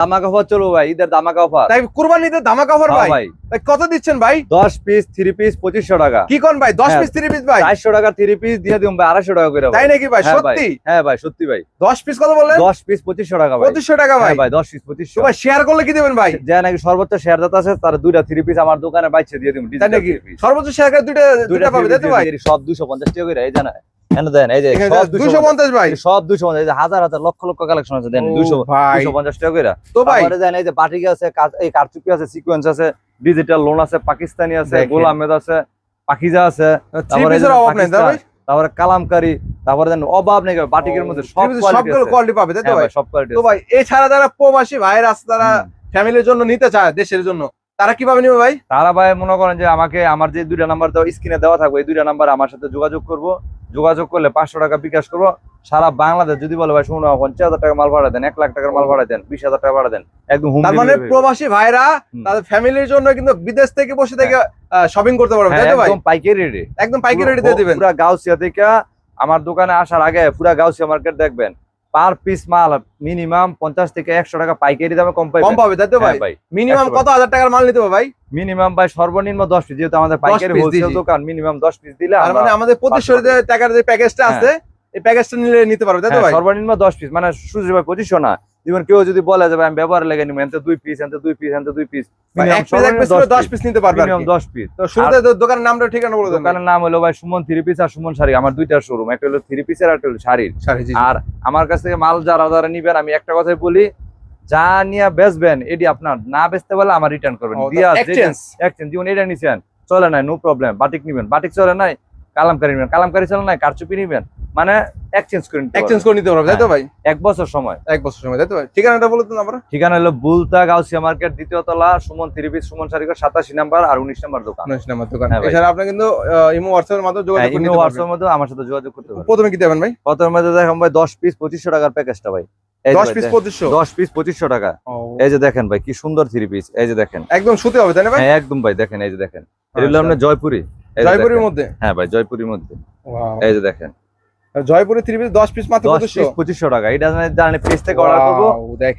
ধামাকা অফার চলবো ভাই ঈদের ধামাকা অফার তাই কুরবানিতে ধামাকা অফার হ্যাঁ ভাই? ভাই। ভাই কত দিচ্ছেন ভাই? দশ পিস থ্রি পিস টাকা। কি কোন ভাই? 10 হ্যাঁ। পিস 3 পিস ভাই? টাকা পিস দিয়ে ভাই টাকা করে তাই নাকি ভাই? হ্যাঁ সত্যি? হ্যাঁ ভাই সত্যি ভাই। 10 পিস কত বললেন? দশ পিস পঁচিশশো টাকা ভাই। 2500 টাকা ভাই। হ্যাঁ ভাই দশ পিস পঁচিশশো। তো ভাই শেয়ার করলে কি দিবেন ভাই? যে নাকি সর্বোচ্চ শেয়ার দাতা আছে তার দুইটা থ্রি পিস আমার দোকানে বাইছে দিয়ে তাই নাকি? সর্বোচ্চ শেয়ার করে দুইটা দুইটা পাবে তাই তো ভাই? সব দুশো পঞ্চাশ টাকা করে এই জানা এনে দেন এই যে এখানে সব দুশো 250 ভাই। সব দুশো পঞ্চাশ এই যে হাজার হাজার লক্ষ লক্ষ কালেকশন আছে দেন ভাই। টাকা করে তো ভাই এই যে আছে এই কারচুপি আছে সিকোয়েন্স আছে ডিজিটাল লোন আছে পাকিস্তানি আছে দেখেন। গোল আছে পাকিজা আছে তারপরে তাই তারপরে দেন অভাব নেই বাটিকের মধ্যে সব। কোয়ালিটি পাবে তাই তো হ্যাঁ ভাই? ভাই, সব কোয়ালিটি তো ভাই এছাড়া যারা প্রবাসী ভাইয়ের আছে তারা ফ্যামিলির জন্য নিতে চায় দেশের জন্য তারা কীভাবে নিবে ভাই? তারা ভাই মনে করেন যে আমাকে আমার যে দুইটা নাম্বার দেওয়া স্ক্রিনে দেওয়া থাকবে এই দুইটা নাম্বার আমার সাথে যোগাযোগ করব। যোগাযোগ করলে পাঁচশো টাকা বিকাশ করব। সারা বাংলাদেশ যদি বলে ভাই শুনো পঞ্চাশ হাজার টাকা মাল ভাড়া দেন এক লাখ টাকার মাল ভাড়া দেন বিশ হাজার টাকা ভাড়া দেন একদম তার মানে প্রবাসী ভাইরা তাদের ফ্যামিলির জন্য কিন্তু বিদেশ থেকে বসে থেকে শপিং করতে পারবে হ্যাঁ, একদম পাইকারি রেডি একদম পাইকারি রেটে দিয়ে দেবেন। পুরা গাউসিয়া থেকে আমার দোকানে আসার আগে পুরা গাউসিয়া মার্কেট দেখবেন। পার পিস মাল মিনিমাম পঞ্চাশ থেকে একশো টাকা পাইকারি দামে কম কম পাইবেন পাবে তাই তো ভাই হ্যাঁ ভাই? মিনিমাম কত হাজার টাকার মাল নিতে হবে ভাই? মিনিমাম ভাই সর্বনিম্ন দশ পিস যেহেতু আমাদের পাইকারি হোলসেল দোকান মিনিমাম দশ পিস দিলে আর মানে আমাদের পঁচিশশো টাকার যে প্যাকেজটা হ্যাঁ। আছে এই প্যাকেজটা নিলে নিতে পারবে তাই তো হ্যাঁ, ভাই? সর্বনিম্ন দশ পিস মানে সুযোগ ভাই পঁচিশশো না যেমন কেউ যদি বলে যে ভাই আমি ব্যবহার লেগে নিবো এনতে দুই পিস এনতে দুই পিস এনতে দুই পিস ভাই, এক পিস এক পিস করে দশ পিস নিতে পারবে আর মিনিমাম কি। দশ পিস তো শুরুতে দোকানের নামটা ঠিকানা বলে দোকানের নাম হলো ভাই সুমন থ্রি পিস আর সুমন শাড়ি। আমার দুইটা শোরুম একটা হলো থ্রি পিসের আর একটা হলো শাড়ির। আর আমার কাছ থেকে মাল যারা যারা নিবেন আমি একটা কথাই বলি যা নিয়ে বেচবেন এটি আপনার না বেচতে পারলে আমার রিটার্ন করবেন। দিয়া যেমন এটা নিছেন চলে নাই নো প্রবলেম বাটিক নিবেন বাটিক চলে নাই কালামকারি নিবেন। কালামকারি চলে নাই কারচুপি নিবেন। মানে এক্সচেঞ্জ করে এক্সচেঞ্জ করে নিতে পারবে তাই তো ভাই? এক বছর সময়। এক বছর সময় তাই তো ভাই? ঠিকানাটা বলে দিন আমরা ঠিকানা হলো বুলতা গাউসিয়া মার্কেট দ্বিতীয় তলা সুমন পিস সুমন শাড়িঘর সাতাশি নাম্বার আর উনিশ নাম্বার দোকান। উনিশ নাম্বার দোকান। হ্যাঁ। এছাড়া আপনি কিন্তু ইমো হোয়াটসঅ্যাপের মাধ্যমে যোগাযোগ করে ইমো নিতে পারবেন। হোয়াটসঅ্যাপের মধ্যে আমার সাথে যোগাযোগ করতে পারবেন। প্রথমে কি দেবেন ভাই? প্রথমের মধ্যে দেখেন ভাই দশ পিস পঁচিশশো টাকার প্যাকেজটা ভাই। এই যে দশ ভাই, পিস দেখেন। পঁচিশশো? দশ পিস পঁচিশশো টাকা। এই যে দেখেন ভাই কি সুন্দর থ্রি পিস এই যে দেখেন। একদম সুতি হবে তাই না ভাই? হ্যাঁ একদম ভাই দেখেন এই যে দেখেন। এটা হলো আপনার জয়পুরি। জয়পুরের মধ্যে? হ্যাঁ ভাই জয়পুরের মধ্যে। এই যে দেখেন। জয়পুরে থ্রি পিস দশ পিস মাত্র পঁচিশশো? টাকা। এটা জানি পেজ থেকে অর্ডার করব।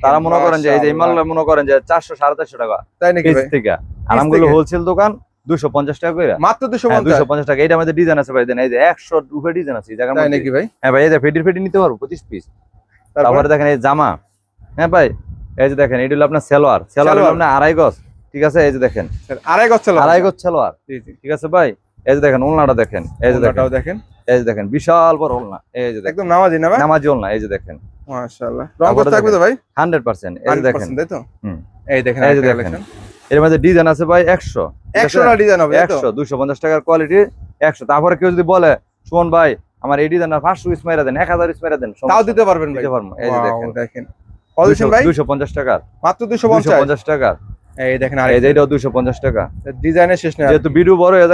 তারা মনে করেন যে এই যে মনে করেন যে চারশো সাড়ে চারশো টাকা তাই নাকি থেকে। আর আমগুলো থেকে? হোলসেল দোকান দুশো পঞ্চাশ টাকা করে মাত্র দুশো হ্যাঁ দুশো পঞ্চাশ টাকা। এইটার মধ্যে ডিজাইন আছে ভাই দেন এই যে একশো রুপে ডিজাইন আছে তাই নাকি ভাই? হ্যাঁ ভাই এই যে ফেডির ফেডি নিতে পারব পঁচিশ পিস তারপরে? দেখেন এই জামা। হ্যাঁ ভাই এই যে দেখেন এটা হলো আপনার সেলোয়ার। সেলোয়ার হলো আপনার আড়াই গজ। ঠিক আছে? এই যে দেখেন। আড়াই গজ ছিল আড়াই গজ জি ঠিক আছে ভাই? এই যে দেখেন ওলনাটা দেখেন। এই যে দেখেন। এই যে দেখেন বিশাল বড় ওলনা। এই যে একদম নামাজি না ভাই? নামাজি ওলনা এই যে দেখেন। মাশাআল্লাহ। রং করতে থাকবে তো ভাই? হান্ড্রেড পার্সেন্ট এই যে দেখেন। তাই তো? হুম। এই দেখেন এই যে দেখেন। এর মধ্যে ডিজাইন আছে ভাই একশো। একশো টা ডিজাইন হবে তাই তো? একশো দুশো পঞ্চাশ টাকার কোয়ালিটি একশো। তারপরে কেউ যদি বলে সুমন ভাই আমার এই ডিজাইন পাঁচশো পিস মেরে দেন এক হাজার পিস মেরে দেন তাও দিতে পারবেন ভাই? দিতে পারব। এই যে দেখেন। দেখেন। পজিশন ভাই? দুশো পঞ্চাশ টাকার। মাত্র দুশো দুশো পঞ্চাশ পঞ্চাশ টাকার। এই দেখেন আর এই যে এটাও দুশো পঞ্চাশ টাকা। ডিজাইনের শেষ নেই যেহেতু ভিডিও বড় হয়ে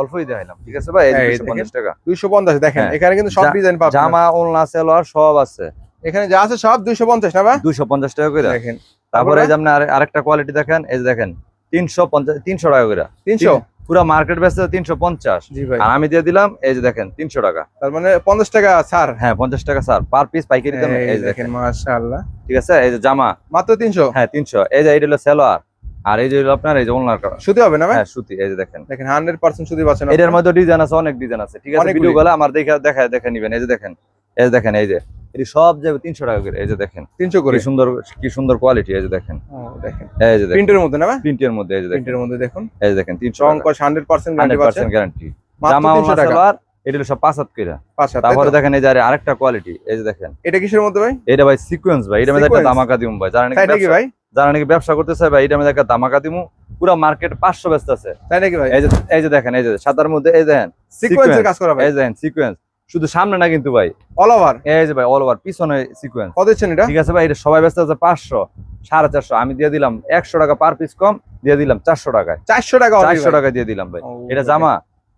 অল্পই দেখাইলাম ঠিক আছে ভাই? এই এই দুশো পঞ্চাশ টাকা। দুশো পঞ্চাশ দেখেন হ্যাঁ। এখানে কিন্তু সব ডিজাইন পাবেন। জামা ওলনা সেলোয়ার সব আছে। এখানে যা আছে সব দুশো পঞ্চাশ না ভাই? দুশো পঞ্চাশ টাকা করে দেখেন। তারপরে? এই যে আপনি আরেকটা কোয়ালিটি দেখেন এই দেখেন তিনশো পঞ্চাশ তিনশো টাকা করে তিনশো? পুরো মার্কেট বেচতে তিনশো পঞ্চাশ। জি ভাই। আর আমি দিয়ে দিলাম এই যে দেখেন তিনশো টাকা। তার মানে পঞ্চাশ টাকা ছাড়। হ্যাঁ পঞ্চাশ টাকা স্যার পার পিস পাইকারি দামে এই দেখেন মাশাআল্লাহ। ঠিক আছে? এই যে জামা। মাত্র তিনশো? হ্যাঁ তিনশো। এই যে এইটা হলো সেলোয়ার। আর এই যে আপনার এই যে কাপড়। সুতি হবে না ভাই হ্যাঁ সুতি এই যে দেখেন দেখেন হান্ড্রেড পার্সেন্ট সুতি পাচ্ছেন এটার মধ্যে ডিজাইন আছে অনেক ডিজাইন আছে ঠিক আছে ভিডিও গুলো আমার দেখে দেখা দেখে নিবেন এই যে দেখেন এই যে দেখেন এই যে এটি সব যাবে তিনশো টাকা করে এই যে দেখেন তিনশো করে সুন্দর কি সুন্দর কোয়ালিটি এই যে দেখেন দেখেন এই যে দেখেন প্রিন্টের মধ্যে না ভাই প্রিন্টের মধ্যে এই যে দেখেন প্রিন্টের মধ্যে দেখুন এই যে দেখেন তিনশো রং কস হান্ড্রেড পার্সেন্ট গ্যারান্টি হান্ড্রেড পাচ্ছেন পার্সেন্ট গ্যারান্টি মাত্র জামা তিনশো ওলনা টাকা এটা সব পাঁচ হাত করে পাঁচ হাত, তাই তারপরে দেখেন এই যে আরে আরেকটা কোয়ালিটি এই যে দেখেন এটা কিসের মধ্যে ভাই এটা ভাই সিকোয়েন্স ভাই এটা মধ্যে একটা? দামাকা দিমু ভাই নাকি ব্যবসা- ভাই যারা নাকি ব্যবসা করতে চায় ভাই এটা মধ্যে একটা দামাকা দিমু। পুরো মার্কেট পাঁচশো ব্যস্ত আছে। তাই নাকি ভাই? এই যে দেখেন এই যে সাদার মধ্যে এই দেখেন সিকোয়েন্সের কাজ করা ভাই। এই দেখেন সিকোয়েন্স শুধু সামনে না কিন্তু ভাই। অল ওভার এই যে ভাই অল ওভার পিছনে সিকোয়েন্স কত দিচ্ছেন এটা? ঠিক আছে ভাই এটা সবাই ব্যস্ত আছে পাঁচশো সাড়ে চারশো। আমি দিয়ে দিলাম একশো টাকা পার পিস কম দিয়ে দিলাম চারশো টাকায়। চারশো টাকা চারশো টাকা দিয়ে দিলাম ভাই। এটা জামা।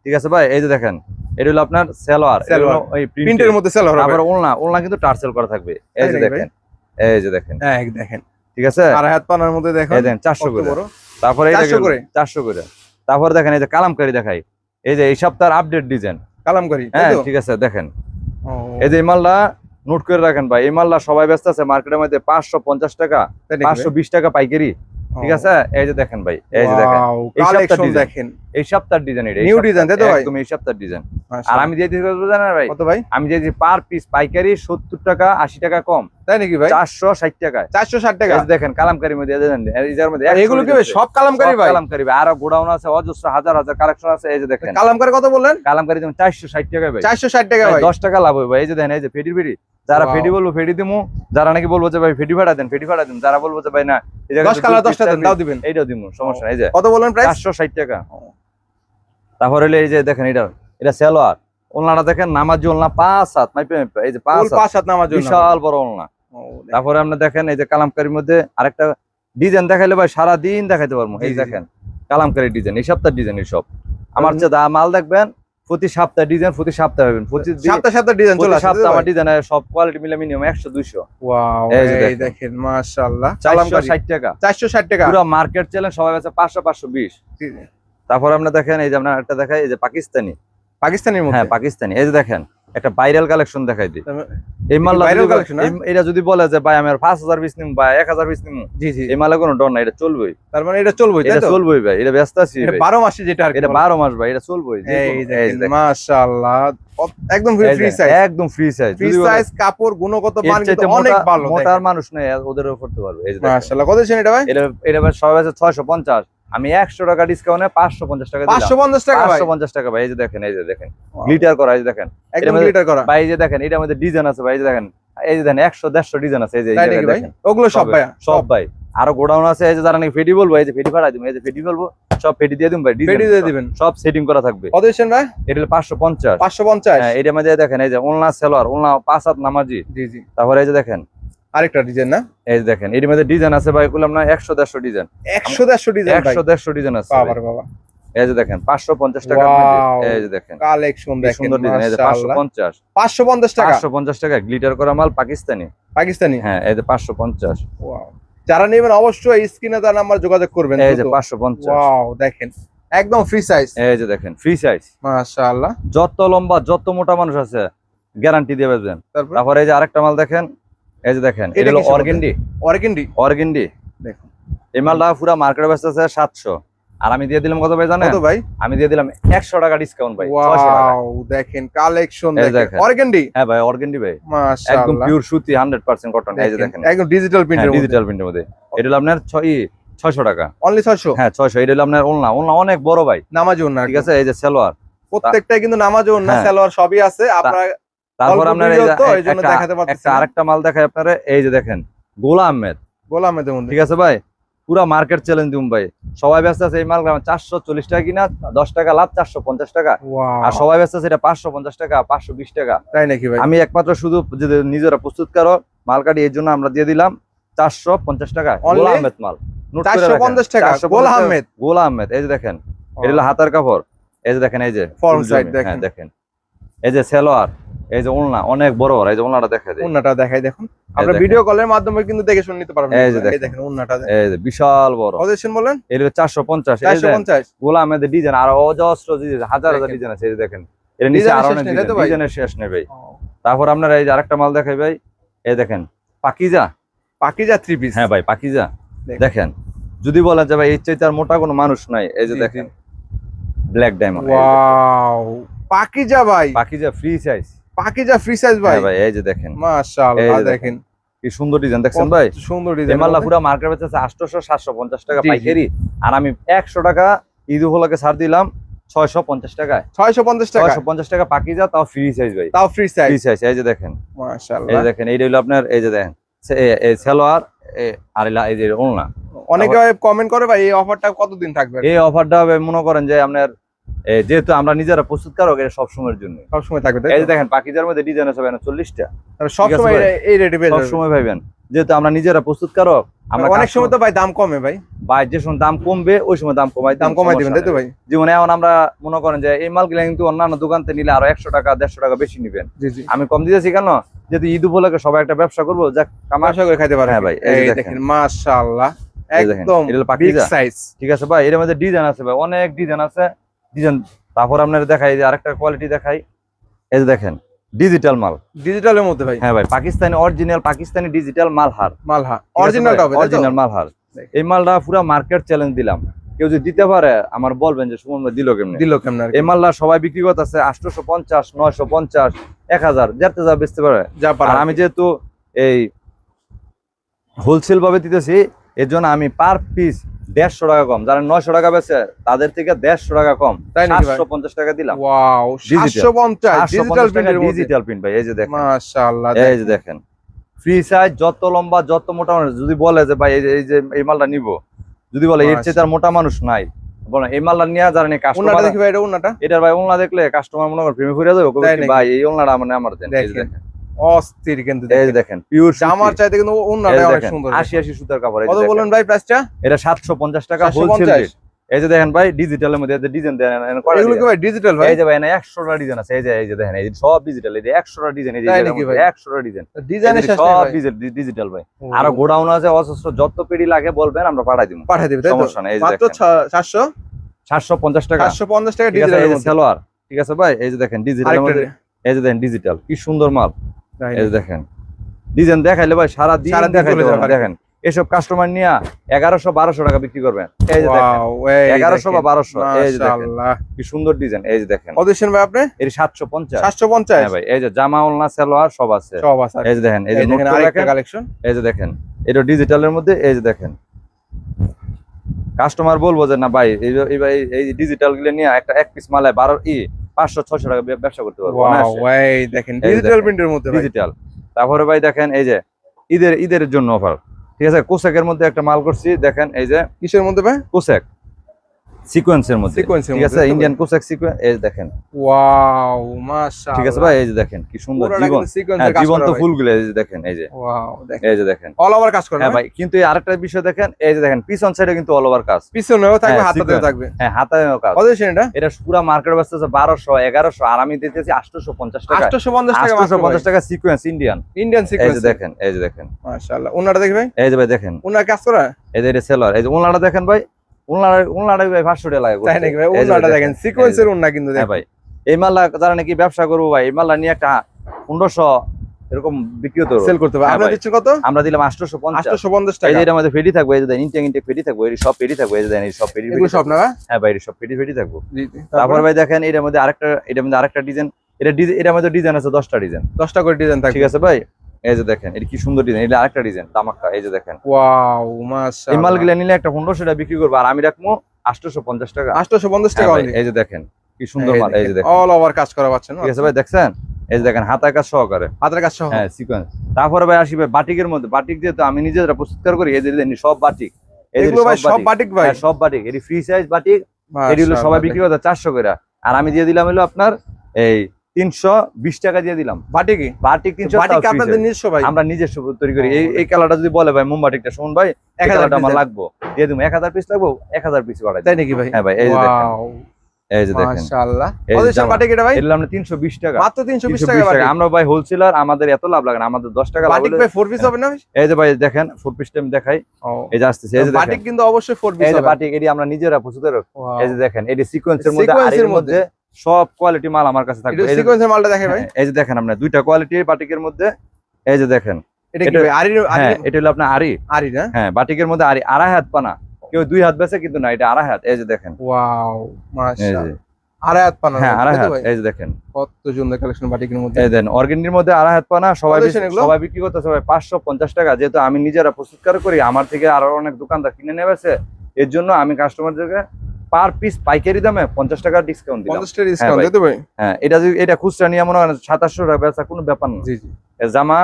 ঠিক আছে ভাই এই যে দেখেন এটা হলো আপনার সেলোয়ার সালোয়ার। ওই প্রিন্টের মধ্যে সেল আবার ওলনা ওলনা কিন্তু টার্সেল করা থাকবে। এই যে দেখেন এই যে দেখেন। হ্যাঁ দেখেন। ঠিক আছে? আর হাত পানার মধ্যে দেখেন এই দেন চারশো করে। তারপর এই দেখেন করে? চারশো করে। তারপরে দেখেন এই যে কালামকারী দেখাই। এই যে এই সপ্তাহের আপডেট ডিজাইন কালামকারী হ্যাঁ ঠিক আছে দেখেন। এই যে এই মালটা নোট করে রাখেন ভাই এই মালটা সবাই ব্যস্ত আছে মার্কেটের মধ্যে পাঁচশো পঞ্চাশ টাকা তাই নাকি পাঁচশো বিশ টাকা পাইকারি? ঠিক আছে? এই যে দেখেন ভাই এই যে দেখেন। এই design। দেখেন। এই সপ্তাহের ডিজাইন এটা সপ্তাহের- design, তাই তো ভাই? এই সপ্তাহের ডিজাইন আর। আমি দিতে জানেন ভাই? কত ভাই? আমি দিচ্ছি পার পিস পাইকারি সত্তর টাকা আশি টাকা কম। তাই নাকি ভাই? চারশো ষাট টাকায়। চারশো ষাট টাকা? এই দেখেন কালামকারি মধ্যে এই যে মধ্যে এগুলো কি ডিজাইন ভাই? সব কালামকারী ভাই? কালামকারি ভাই। আরও গোডাউন আছে অজস্র হাজার হাজার কালেকশন আছে এই যে দেখেন। কালামকারী কত বললেন? কালামকারি যেমন চারশো ষাট টাকায় ভাই। চারশো ষাট টাকা ভাই, ভাই। দশ টাকা লাভ হবে ভাই। এই যে দেখেন এই যে ফেডি ফেডি যারা. ফেডি বলব ফেডি দিমু যারা নাকি বলব যে ভাই ফেডি ভাড়া দেন ফেডি ভাড়া দেন যারা বলব যে ভাই না এই দশ দুই কালার piece, দশটা চার দেন piece, তাও দিবেন। এইটাও দিমু সমস্যা নাই এই যে কত বললেন প্রাইস চারশো ষাট টাকা। তারপর হলে এই যে দেখেন এটা এটা সেলোয়ার ওলনাটা দেখেন নামাজি ওলনা পাঁচ হাত মাইপে এই যে পাঁচ পাঁচ হাত নামার জন্য বিশাল বড় ওলনা। তারপরে আপনি দেখেন এই যে কালামকারির মধ্যে আরেকটা ডিজাইন দেখাইলে ভাই সারা দিন দেখাইতে পারব এই দেখেন কালামকারি ডিজাইন এই সপ্তাহ ডিজাইন এই সব। আমার যে দা মাল দেখবেন প্রতি সপ্তাহে ডিজাইন প্রতি সপ্তাহে পাবেন। প্রতি সপ্তাহে সপ্তাহ ডিজাইন চলে আসে সপ্তাহে আমার ডিজাইন সব কোয়ালিটি মিলে মিনিমাম একশো দুইশো। ওয়াও এই দেখেন। মাশাআল্লাহ। কালামকারী ষাট টাকা? চারশো ষাট টাকা। পুরো মার্কেট চ্যালেঞ্জ সবাই আছে পাঁচশো পাঁচশো বিশ। জি, জি। তারপর আপনার দেখেন এই যে আপনার একটা দেখাই এই যে পাকিস্তানি। পাকিস্তানের মধ্যে? হ্যাঁ পাকিস্তানি। এই যে দেখেন একটা ভাইরাল কালেকশন দেখাই দিই এই মাল viral collection, হ্যাঁ? এটা যদি বলে যে ভাই আমি আর পাঁচ হাজার পিস নিম বা এক হাজার পিস নিম জি জি এই মালে কোনো ডর নাই এটা চলবেই তার মানে এটা চলবে তাই এটা তো চলবেই ভাই এটা ব্যস্ত আছি এটা ভাই। বারো মাসে যেটা আর এটা। বারো মাস ভাই এটা চলবেই দেখেন। মাশাআল্লাহ একদম ফ্রি সাইজ একদম ফ্রি সাইজ ফ্রি সাইজ কাপড় গুণগত মান কিন্তু অনেক ভালো মোটার মানুষ নেই ওদেরও করতে পারবে এই দেখেন। মাশাআল্লাহ কত দিচ্ছেন এটা ভাই এটা এটা ভাই সবাই আছে ছয়শো পঞ্চাশ আমি একশো টাকা ডিসকাউন্টে পাঁচশো পঞ্চাশ টাকা পাঁচশো পঞ্চাশ টাকা ভাই পাঁচশো পঞ্চাশ টাকা ভাই এই যে দেখেন এই যে দেখেন গ্লিটার করা এই যে দেখেন এটা গ্লিটার করা ভাই যে দেখেন এটার মধ্যে ডিজাইন আছে ভাই যে দেখেন এই যে দেখেন একশো দেড়শো ডিজাইন আছে এই যে। ওগুলো সব ভাই সব ভাই আরও গোডাউন আছে এই যে যারা নাকি ফেডি বলব এই যে ফেডি ভাড়া দিব এই যে ফেডি বলব সব ফেডি দিয়ে দিন ভাই পেটি দিয়ে দিবেন সব সেটিং করা থাকবে কত দিচ্ছেন ভাই এটা হলো পাঁচশো পঞ্চাশ পাঁচশো পঞ্চাশ হ্যাঁ এটার মধ্যে দেখেন এই যে ওলনা সেলোয়ার ওলনা পাঁচ হাত নামাজি জি জি তারপরে এই যে দেখেন আরেকটা ডিজাইন না? এই যে দেখেন এর মধ্যে ডিজাইন আছে ভাই বললাম না একশো দেড়শো ডিজাইন। একশো দেড়শো ডিজাইন ভাই। একশো দেড়শো ডিজাইন আছে বাবা বাবা। এই যে দেখেন পাঁচশো পঞ্চাশ টাকা Wow. এই যে দেখেন কালেকশন দেখেন সুন্দর ডিজাইন এই যে পাঁচশো মাশাআল্লাহ পঞ্চাশ। পাঁচশো পঞ্চাশ টাকা? পাঁচশো পঞ্চাশ টাকা গ্লিটার করা মাল পাকিস্তানি। পাকিস্তানি? হ্যাঁ এই যে পাঁচশো পঞ্চাশ। যারা নেবেন অবশ্যই স্ক্রিনে তার নাম্বার যোগাযোগ করবেন এই যে পাঁচশো পঞ্চাশ। ওয়াও দেখেন একদম ফ্রি সাইজ এই যে দেখেন ফ্রি সাইজ মাশাআল্লাহ। যত লম্বা যত মোটা মানুষ আছে গ্যারান্টি দিয়ে বেচবেন। তারপর এই যে আরেকটা মাল দেখেন এই যে দেখেন এটা হলো অর্গেন্ডি। অর্গেন্ডি? অর্গেন্ডি। দেখুন। এই মালটা পুরো মার্কেটে আছে সাতশো। আর আমি দিয়ে দিলাম কত ভাই জানেন? কত ভাই? আমি দিয়ে দিলাম একশো টাকা ডিসকাউন্ট ভাই ওয়াও দেখেন কালেকশন দেখেন। অর্গেন্ডি? হ্যাঁ ভাই অর্গেন্ডি ভাই। একদম পিওর সুতি হান্ড্রেড পার্সেন্ট কটন এই যে দেখেন একদম ডিজিটাল প্রিন্টের মধ্যে। ডিজিটাল প্রিন্টের মধ্যে। এটা হলো আপনার ছয় ছয়শো টাকা। অনলি 600 হ্যাঁ ছয়শো। এটা হলো আপনার ওলনা। ওলনা অনেক বড় ভাই। নামাজ না ঠিক আছে? এই যে সালোয়ার। প্রত্যেকটাই কিন্তু নামাজ না হ্যাঁ। সালোয়ার সবই আছে। আপনারা তারপর আপনার একটা-। আরেকটা মাল দেখায় আপনারা এই যে দেখেন গোলা আহমেদ গোলা মধ্যে। ঠিক আছে ভাই? পুরা মার্কেট চ্যালেঞ্জ দিম ভাই। সবাই ব্যস্ত আছে এই মাল চারশো চল্লিশ টাকা কিনা দশ টাকা লাভ চারশো পঞ্চাশ টাকা। আর সবাই ব্যস্ত আছে এটা পাঁচশো পঞ্চাশ টাকা পাঁচশো বিশ টাকা। তাই নাকি ভাই? আমি একমাত্র শুধু নিজেরা প্রস্তুত করো মাল কাটি এর জন্য আমরা দিয়ে দিলাম চারশো পঞ্চাশ টাকা গোলা আহমেদ মাল। নোট 450 টাকা 450 গোল আহমেদ গোলা আহমেদ এই যে দেখেন এটা হলো হাতার কাপড়। এই যে দেখেন এই যে। হ্যাঁ দেখেন। এই যে সেলোয়ার এই যে ওলনা অনেক বড় বড় এই যে ওলনাটা দেখা যায় উন্নাটা দেখাই দেখুন আমরা ভিডিও কলের মাধ্যমে কিন্তু দেখে শুনে নিতে পারবেন এই যে দেখেন। দেখেন এই যে বিশাল বড় কত বলেন চারশো যে পঞ্চাশ গোলা আহমেদের ডিজাইন আর অজস্র হাজার হাজার ডিজাইন আছে এই দেখেন এটা নিচে আরও অনেক? ডিজাইনের শেষ নেই ভাই তারপর আপনার এই যে আরেকটা মাল দেখাই ভাই এই দেখেন পাকিজা পাকিজা থ্রি পিস হ্যাঁ ভাই পাকিজা দেখেন। যদি বলেন যে ভাই এর চাইতে আর মোটা কোনো মানুষ নাই এই যে দেখেন ব্ল্যাক ডায়মন্ড ওয়াও পাকিজা ভাই Pakeezah free size Pakeezah free size ভাই। ভাই এই যে দেখেন। মাশাআল্লাহ দেখেন। কি সুন্দর ডিজাইন দেখছেন ভাই? সুন্দর ডিজাইন মাল্লা পুরো মার্কেট বেচেছে আটশোশো সাতশো পঞ্চাশ টাকা জি, জি। পাইকারি। আর আমি একশো টাকা ঈদ উপলক্ষে ছাড় দিলাম ছয়শো পঞ্চাশ টাকায় 650 টাকা। ছয়শো পঞ্চাশ টাকা পাকিজা তাও ফ্রি সাইজ ভাই। তাও ফ্রি সাইজ ফ্রি সাইজ এই যে দেখেন। মাশাআল্লাহ। যে দেখেন এইটা হলো আপনার এই যে দেখেন এই সালোয়ার আর এই যে ওলনা অনেকে কমেন্ট করে ভাই এই অফারটা কতদিন থাকবে? এই অফারটা মনে করেন যে আপনার যেহেতু আমরা নিজেরা প্রস্তুত কারক এটা সব সময়ের জন্য। সব সময় থাকবে এই যে দেখেন পাকিজার মধ্যে ডিজাইন আছে ভাই চল্লিশটা। সব ঠিক আছে সময় ভাই। এই- রেটে পেয়ে সব সময় ভাইবেন। যেহেতু আমরা নিজেরা প্রস্তুত কারক আমরা অনেক সময় তো ভাই দাম কমে ভাই। ভাই যে সময় দাম কমবে ওই সময় দাম কমাই দাম কমাই দিবেন তাই তো ভাই? জীবনে এখন আমরা মনে করেন যে এই মালগুলো কিন্তু অন্যান্য দোকান থেকে নিলে আরও একশো টাকা দেড়শো টাকা বেশি নিবেন। জি জি। আমি কম দিতেছি কেন? যেহেতু ঈদ উপলক্ষে সবাই একটা ব্যবসা করব যাক কামার আশা করে খাইতে পারে হ্যাঁ ভাই, এই দেখেন। মাশাআল্লাহ। একদম বিগ সাইজ ঠিক আছে ভাই এর মধ্যে ডিজাইন আছে ভাই অনেক ডিজাইন আছে। ডিজাইন তারপর আপনার দেখাই যে আরেকটা কোয়ালিটি দেখাই। এই যে দেখেন ডিজিটাল মাল। ডিজিটালের মধ্যে ভাই। হ্যাঁ ভাই পাকিস্তানি অরিজিনাল পাকিস্তানি ডিজিটাল মালহার। মালহা অরিজিনালটা হবে অরিজিনাল মালহার। এই মালটা পুরো মার্কেট চ্যালেঞ্জ দিলাম। কেউ যদি দিতে পারে আমার বলবেন যে সুমন ভাই দিল কেমনে? দিল কেমন এই মালটা সবাই বিক্রি করতেছে আটশোশো পঞ্চাশ নয়শো পঞ্চাশ এক হাজার যাতে যা বেচতে পারে। যা আর আমি যেহেতু এই হোলসেল ভাবে দিতেছি এর জন্য আমি পার পিস দেড়শো টাকা কম। যারা নয়শো টাকা বেচে তাদের থেকে দেড়শো টাকা কম। তাই সাতশো পঞ্চাশ টাকা দিলাম। Wow Digital। 750 ডিজিটাল প্রিন্টের মধ্যে। ডিজিটাল প্রিন্ট ভাই এই যে দেখেন। এই যে দেখেন। ফ্রি সাইজ যত লম্বা যত মোটা মানুষ যদি বলে যে ভাই এই যে এই মালটা নিব। যদি বলে এর চেয়ে তার মোটা মানুষ নাই। বলে এই মালটা নিয়ে যারা নিয়ে কাস্টমার এটার ভাই ওলনা দেখলে কাস্টমার মনে করে প্রেমে যাবে? ভাই এই ওলনাটা মানে আমার দেখেন। অস্থির কিন্তু এই দেখেন পিওর জামার চাইতে কিন্তু ওনাটা অনেক সুন্দর আশি আশি সুতার কাপড় কত। বলেন ভাই প্রাইসটা এটা সাতশো পঞ্চাশ টাকা হোলসেল রেট এই যে দেখেন ভাই ডিজিটালের মধ্যে ডিজাইন দেন এগুলো কি ভাই ডিজিটাল ভাই এই যে ভাই না একশোটা ডিজাইন আছে এই যে এই যে দেখেন এই সব ডিজিটাল এই যে একশোটা ডিজাইন এই যে তাই এটার নাকি মধ্যে ভাই? একশোটা ডিজাইন ডিজাইনের শেষ সব ডিজিটাল ভাই আর গোডাউন আছে অজস্র যত পেডি লাগে বলবেন আমরা পাঠাই দিব পাঠিয়ে দিবে সমস্যা নেই এই যে মাত্র 700 সাতশো পঞ্চাশ টাকা 750 টাকা ডিজিটাল এই সালোয়ার ঠিক আছে ভাই এই যে দেখেন ডিজিটাল এই যে দেখেন ডিজিটাল কি সুন্দর মাল এই দেখেন ডিজাইন দেখাইলে ভাই সারা দিন দেখাইতে। দেখেন এসব কাস্টমার নিয়ে এগারোশো বারোশো টাকা বিক্রি করবেন এই যে দেখেন ওয়াও এই এগারোশো বা বারোশো এই যে কি সুন্দর ডিজাইন এই যে দেখেন দিচ্ছেন ভাই আপনি এর সাতশো পঞ্চাশ 750 হ্যাঁ ভাই এই যে জামা ওলনা সালোয়ার সব আছে সব আছে এই যে দেখেন এই যে কালেকশন এই যে দেখেন এটা ডিজিটালের মধ্যে এই যে দেখেন কাস্টমার বলব যে না ভাই এই ভাই এই ডিজিটালগুলো নিয়ে একটা এক পিস মালে বারো ই পাঁচশো ছয়শো টাকা ব্যবসা করতে পারব দেখেন ডিজিটাল। প্রিন্টের মধ্যে ডিজিটাল তারপরে ভাই দেখেন এই যে ঈদের ঈদের জন্য অফার ঠিক আছে কোসেকের মধ্যে একটা মাল করছি দেখেন এই যে কিসের মধ্যে ভাই? কোসেক। সিকোয়েন্সের মধ্যে। সিকোয়েন্সের ঠিক আছে ইন্ডিয়ান কোসেক সিকোয়েন্স এই দেখেন। ওয়াও মাশাআল্লাহ। ঠিক আছে ভাই এই যে দেখেন কি সুন্দর জীবন। হ্যাঁ জীবন্ত ফুলগুলো এই যে দেখেন এই যে। ওয়াও দেখেন। এই যে দেখেন। অল ওভার কাজ করে হ্যাঁ ভাই। কিন্তু এই আরেকটা বিষয় দেখেন এই যে দেখেন পিছন সাইডে কিন্তু অল ওভার কাজ। পিছনেও থাকবে হ্যাঁ, হাতাতেও থাকবে। হ্যাঁ হাতায় কাজ। কত এটা? এটা পুরো মার্কেট ব্যস্ত আছে বারোশো এগারোশো আর আমি দিতেছি আটশোশো পঞ্চাশ টাকা। 850 টাকা আটশোশো পঞ্চাশ টাকা সিকোয়েন্স ইন্ডিয়ান ইন্ডিয়ান এই সিকোয়েন্স যে দেখেন এই যে দেখেন। মাশাআল্লাহ। ওনাটা দেখি ভাই? এই যে ভাই দেখেন। ওনার কাজ করা? এই যে এটা সেলার এই যে উনলাটা দেখেন ভাই উনলাটা উনলাটা ভাই পাঁচশো টাকা লাগে তাই নাকি ভাই? এই দেখেন সিকোয়েন্সের ওনা কিন্তু হ্যাঁ ভাই এই মাল্লা যারা নাকি ব্যবসা করব ভাই এই মাল্লা নিয়ে একটা পনেরোশো এরকম বিক্রি হতো সেল করতে পারবে আপনারা কত? আমরা দিলাম আটশোশো পঞ্চাশ। 850 এই যে এটার ফেডি থাকবে এই যে ইনটেক ইনটেক ফেডি থাকবে এই সব ফেডি থাকবে এই যে দেখেন, এই সব ফেডি এগুলো সব না হ্যাঁ ভাই সব ফেডি ফেডি থাকব। জি জি তারপর? ভাই দেখেন মধ্যে আরেকটা মধ্যে আরেকটা ডিজাইন এটা এটার মধ্যে ডিজাইন আছে দশটা ডিজাইন 10টা করে ডিজাইন থাকবে। ঠিক আছে ভাই? এই যে দেখেন এটা কি সুন্দর ডিজাইন এটা আরেকটা ডিজাইন তামাক্কা এই যে দেখেন। ওয়াও এই মাশাআল্লাহ মালগুলা নিলে একটা পনেরোশো টাকা বিক্রি করব আর আমি রাখব আটশোশো পঞ্চাশ টাকা। 850 টাকা হ্যাঁ এই যে দেখেন কি সুন্দর মাল এই যে দেখেন অল ওভার কাজ করা পাচ্ছেন ঠিক আছে ভাই দেখছেন? এই যে দেখেন হাতায় কাজ সহকারে। হাতের কাজ সহ। হ্যাঁ সিকোয়েন্স তারপরে ভাই আসি ভাই বাটিকের মধ্যে বাটিক দিয়ে তো আমি নিজেরা প্রস্তুত করি এই যে সব বাটিক। এই এগুলো ভাই সব বাটিক। ভাই? হ্যাঁ, সব বাটিক। এটি ফ্রি সাইজ বাটিক। এটি হলো সবাই বিক্রি করতে চারশো করে। আর আমি দিয়ে দিলাম হলো আপনার এই তিনশো বিশ টাকা দিয়ে দিলাম। বাটিক? কি বাটিক তিনশো বাটিক আপনাদের নিজস্ব ভাই। আমরা নিজস্ব তৈরি করি। এই এই কালারটা যদি বলে ভাই মোমবাটিকটা শুন ভাই এক 1000 হাজার আমার লাগবো। দিয়ে এক হাজার পিস লাগবো এক হাজার পিস বাড়াই তাই নাকি ভাই? হ্যাঁ ভাই এই যে এই যে দেখেন। মাশাআল্লাহ। বাটিক এটা টাকা। মাত্র 320 320 টাকা বাটিক। আমরা ভাই হোলসেলার আমাদের এত লাভ লাগে না। আমাদের দশ টাকা লাভ বাটিক ভাই 4 পিস হবে না এই যে ভাই দেখেন ফুড পিস টাইম দেখাই। এই যে আসতেছে এই যে বাটিক কিন্তু অবশ্যই 4 পিস হবে। বাটিক আমরা নিজেরা প্রস্তুত। এই যে দেখেন এটি সিকোয়েন্সের মধ্যে আর এর মধ্যে সব কোয়ালিটি মাল আমার কাছে থাকবে। এই সিকোয়েন্সের মালটা দেখে ভাই। হ্যাঁ, এই যে দেখেন আপনার দুইটা কোয়ালিটি বাটিকের মধ্যে এই যে দেখেন। এটা কি আরি আরি হ্যাঁ এটা হলো আপনার আরি আরি না? হ্যাঁ বাটিকের মধ্যে আরি আড়াই হাত পানা। কেউ দুই হাত বেছে কিন্তু না এটা আড়াই হাত। এই যে দেখেন। ওয়াও মাশাআল্লাহ। আড়াই হাত পানা হ্যাঁ আড়াই হাত। এই যে দেখেন। কত সুন্দর কালেকশন বাটিকের মধ্যে। এই দেন মধ্যে আড়াই হাত পানা। সবাই? সবাই বিক্রি করতে সবাই পাঁচশো পঞ্চাশ টাকা। যেহেতু আমি নিজেরা প্রস্তুতকার করি আমার থেকে আরও অনেক দোকানদার কিনে নেবেছে এর জন্য আমি কাস্টমারদেরকে পার পিস পাইকারি দামে পঞ্চাশ টাকা ডিসকাউন্ট দিলাম। 50 টাকা ডিসকাউন্ট ভাই। দিতে ভাই? হ্যাঁ এটা এটা খুচরা নিয়ে মনে হয় সাতাশশো টাকা বেচা কোনো ব্যাপার না। জি জি। জামা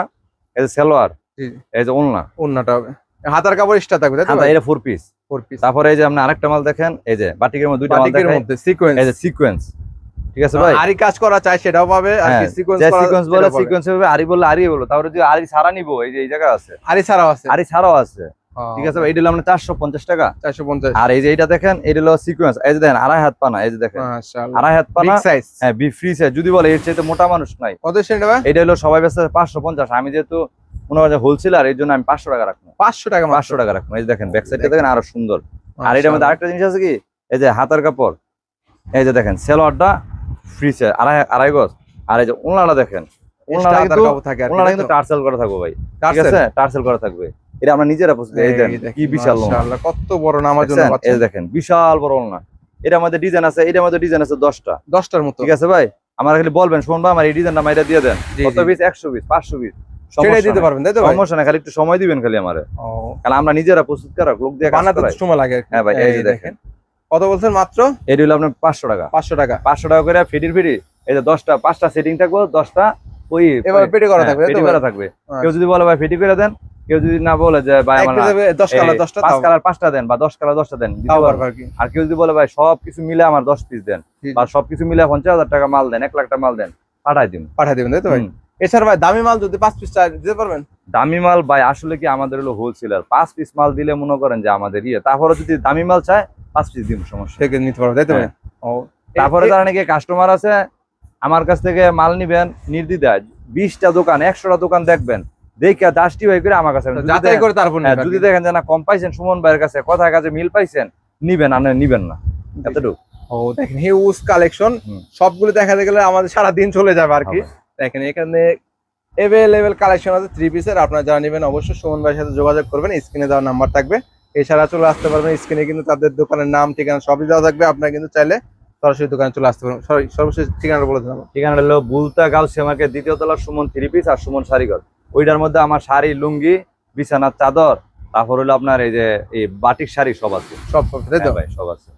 যে সালোয়ার জি। এই যে ওলনা ওন্নাটা হবে। হাতার কাপড় এক্সট্রা থাকবে হাতা এটা ফোর পিস 4 পিস তারপরে এই যে আপনি আরেকটা মাল দেখেন এই যে বাটিকের মধ্যে দুইটা মাল দেখেন মধ্যে সিকোয়েন্স এই যে সিকোয়েন্স ঠিক আছে ভাই? আরি কাজ করা চাই সেটাও পাবে। আর কি হ্যাঁ, সিকোয়েন্স করা সিকোয়েন্স বলে সিকোয়েন্স হবে আরি বললে আরি বলো তারপরে যদি আরি ছাড়া নিবো এই যে এই জায়গা আছে। আরি ছাড়াও আছে। আরি ছাড়াও আছে। ঠিক আছে ভাই এটা হলো আপনার চারশো পঞ্চাশ টাকা। 450 আর এই যে এটা দেখেন এটা হলো সিকোয়েন্স এই যে দেখেন আড়াই হাত পানা এই যে দেখেন। আড়াই হাত পানা হ্যাঁ বি ফ্রি সাইজ যদি বলে এর চাইতে মোটা মানুষ নাই। কত এটা হলো সবাই ব্যস্ত পাঁচশো পঞ্চাশ। আমি যেহেতু মনে হয় হোলসেলার এর জন্য আমি পাঁচশো টাকা রাখব। 500 টাকা পাঁচশো টাকা রাখব। এই যে দেখেন ব্যাক সাইডটা দেখেন। আরও সুন্দর। আর এটার মধ্যে আরেকটা জিনিস আছে কি? এই যে হাতার কাপড়। এই যে দেখেন সেলোয়ারটা ফ্রি সাইজ আড়াই আড়াই গজ। আর এই যে ওনারা দেখেন ওনারা কিন্তু ওনারা কিন্তু? টার্সেল করা থাকবে ভাই। ঠিক আছে? টার্সেল করা থাকবে। এটা আমরা নিজেরা বুঝতে এই দেখেন, কি বিশাল কত বড় নামার জন্য? এই দেখেন বিশাল বড় ওড়না এটার মধ্যে ডিজাইন আছে এটার মধ্যে ডিজাইন আছে দশটা। দশটার মতো। ঠিক আছে ভাই? আমার খালি বলবেন শোন ভাই আমার এই ডিজাইনটা মাইরা দিয়ে দেন। কত পিস? একশো পিস পাঁচশো পিস। সেটাই দিতে পারবেন তাই তো ভাই? সমস্যা নাই খালি একটু সময় দিবেন খালি আমারে। কারণ আমরা নিজেরা প্রস্তুত করা লোক দিয়ে বানাতে সময় লাগে হ্যাঁ ভাই, এই যে দেখেন। কত বলছেন মাত্র? এটি হলো আপনার পাঁচশো টাকা। পাঁচশো টাকা। পাঁচশো টাকা করে ফিটির ফিটি এই যে দশটা পাঁচটা সেটিং থাকব দশটা ওই এবার পেটে করা হ্যাঁ, থাকবে? করা থাকবে। আচ্ছা। কেউ যদি বলে ভাই ফিটি করে দেন কেউ যদি না বলে যে ভাই আমার দশ কালার দশটা পাঁচ কালার পাঁচটা দেন বা দশ কালার দশটা দেন পারবে আর কেউ যদি বলে ভাই সব কিছু মিলে আমার দশ পিস দেন বা সবকিছু মিলে পঞ্চাশ হাজার টাকা মাল দেন এক লাখ টাকা মাল দেন পাঠাই দিন। পাঠিয়ে দিবেন তাই তো ভাই? এছাড়া ভাই দামি মাল যদি পাঁচ পিস চাই দিতে পারবেন? দামি মাল ভাই আসলে কি আমাদের হলো হোলসেলার পাঁচ পিস মাল দিলে মনে করেন যে আমাদের ইয়ে। তারপরে যদি দামি মাল চায় পাঁচ পিস দিন সমস্যা। থেকে নিতে পারবেন তাই তো ভাই? হ্যাঁ। ও। তারপরে তারা নাকি কাস্টমার আছে আমার কাছ থেকে মাল নিবেন নির্দ্বিধায়। বিশটা দোকান একশোটা দোকান দেখবেন। দেখে দাসটি ভাই করে আমার কাছে যাচাই দেখেন- করে তারপর হ্যাঁ, যদি দেখেন যে না কম পাইছেন সুমন ভাইয়ের কাছে কথার কাছে মিল পাইছেন নিবেন আর নিবেন না। এতটুকু। ও দেখেন হিউজ কালেকশন। সবগুলো দেখাতে গেলে আমাদের সারা দিন চলে যাবে আর কি। দেখেন এখানে এভেলেবেল কালেকশন আছে থ্রি পিসের আপনারা যারা নেবেন অবশ্যই সুমন ভাইয়ের সাথে যোগাযোগ করবেন। স্ক্রিনে দেওয়ার নাম্বার থাকবে। এছাড়া চলে আসতে পারবেন স্ক্রিনে কিন্তু তাদের দোকানের নাম ঠিকানা সবই দেওয়া থাকবে। আপনারা কিন্তু চাইলে সরাসরি দোকানে চলে আসতে পারবেন। সরি সর্বশেষ ঠিকানাটা বলে দিলাম। ঠিকানা হলো বুলতা গাউসে মার্কেট দ্বিতীয় তলা সুমন থ্রি পিস আর সুমন শাড়িঘর ওইটার মধ্যে আমার শাড়ি লুঙ্গি বিছানার চাদর তারপর হলো আপনার এই যে এই বাটিক শাড়ি সব আছে। সব হ্যাঁ ভাই সব আছে।